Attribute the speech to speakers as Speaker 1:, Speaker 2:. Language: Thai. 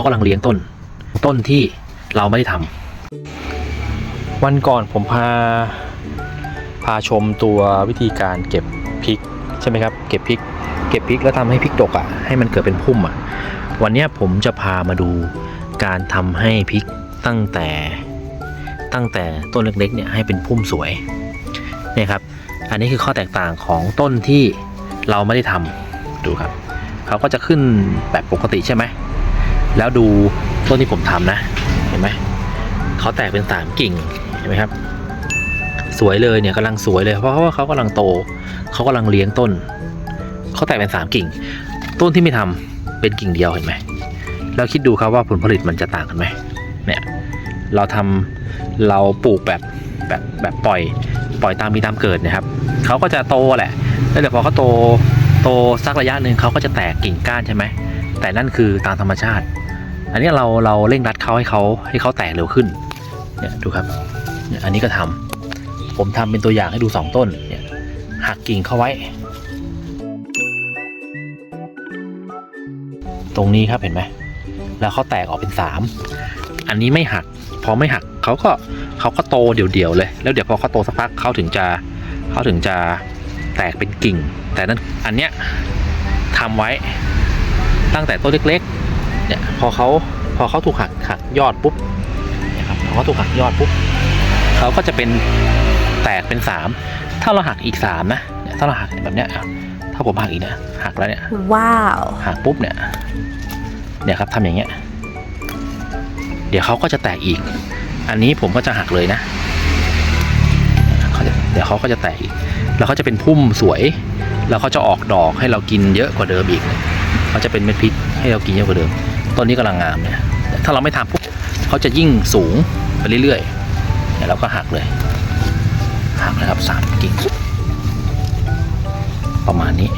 Speaker 1: เขากำลังเลี้ยงต้น ต้นที่เราไม่ได้ทำวันก่อนผมพาพาชมตัววิธีการเก็บพริกใช่ไหมครับเก็บพริก เก็บพริกแล้วทำให้พริกดกอะให้มันเกิดเป็นพุ่มอะ วันนี้ผมจะพามาดูการทำให้พริกตั้งแต่ตั้งแต่ต้นเล็กๆเนี่ยให้เป็นพุ่มสวยเนี่ยครับ อันนี้คือข้อแตกต่างของต้นที่เราไม่ได้ทำดูครับเขาก็จะขึ้นแบบปกติใช่ไหม แล้วดูต้นที่ผมทำนะ เห็นไหมเขาแตกเป็นสามกิ่งเห็นไหมครับ สวยเลยเนี่ยกำลังสวยเลยเพราะว่าเขากำลังโตเขากำลังเลี้ยงต้นเขาแตกเป็นสามกิ่ง ต้นที่ไม่ทำเป็นกิ่งเดียวเห็นไหมแล้วคิดดูครับว่าผลผลิตมันจะต่างกันไหมเนี่ยเราทำเราปลูกแบบแบบแบบปล่อย ปล่อยตามมีตามเกิดนะครับเขาก็จะโตแหละแล้วเดี๋ยวพอเขาโต โตสักระยะหนึ่งเขาก็จะแตกกิ่งก้านใช่ไหม แต่นั่นคือตามธรรมชาติ อันนี้เราเราเร่งรัดเขาให้เขาให้เขาแตกเร็วขึ้น เนี่ยดูครับเนี่ยอันนี้ก็ทำผมทำเป็นตัวอย่างให้ดูสองต้น เนี่ยหักกิ่งเข้าไว้ ตรงนี้ครับเห็นไหม แล้วเขาแตกออกเป็นสามอันนี้ไม่หัก พอไม่หักเขาก็เขาก็โตเดี่ยวๆเลย แล้วเดี๋ยวพอเขาโตสักพักเขาถึงจะเขาถึงจะ แตกเป็นกิ่ง แต่นั้นอันเนี้ยทำไว้ตั้งแต่ต้นเล็กๆเนี่ยพอเขาพอเขาถูกหักหักยอดปุ๊บเนี่ยครับพอเขาถูกหักยอดปุ๊บเขาก็จะเป็นแตกเป็นสามถ้าเราหักอีกสามนะเนี่ยถ้าเราหักแบบเนี้ยอะถ้าผมหักอีกนะหักแล้วเนี่ย
Speaker 2: Wow.
Speaker 1: หักปุ๊บเนี่ยเนี่ยครับทำอย่างเงี้ย เดี๋ยวเขาก็จะแตกอีก อันนี้ผมก็จะหักเลยนะเขาจะเดี๋ยวเขาก็จะแตกอีก แล้วเขาจะเป็นพุ่มสวย แล้วเขาจะออกดอกให้เรากินเยอะกว่าเดิมอีกเขาจะเป็นเม็ดพริกให้เรากินเยอะกว่าเดิม ต้นนี้กำลังงามเนี่ยถ้าเราไม่ทำปุ๊บเขาจะยิ่งสูงไปเรื่อยๆเนี่ยเราก็หักเลยหักนะครับสามกิ่งประมาณนี้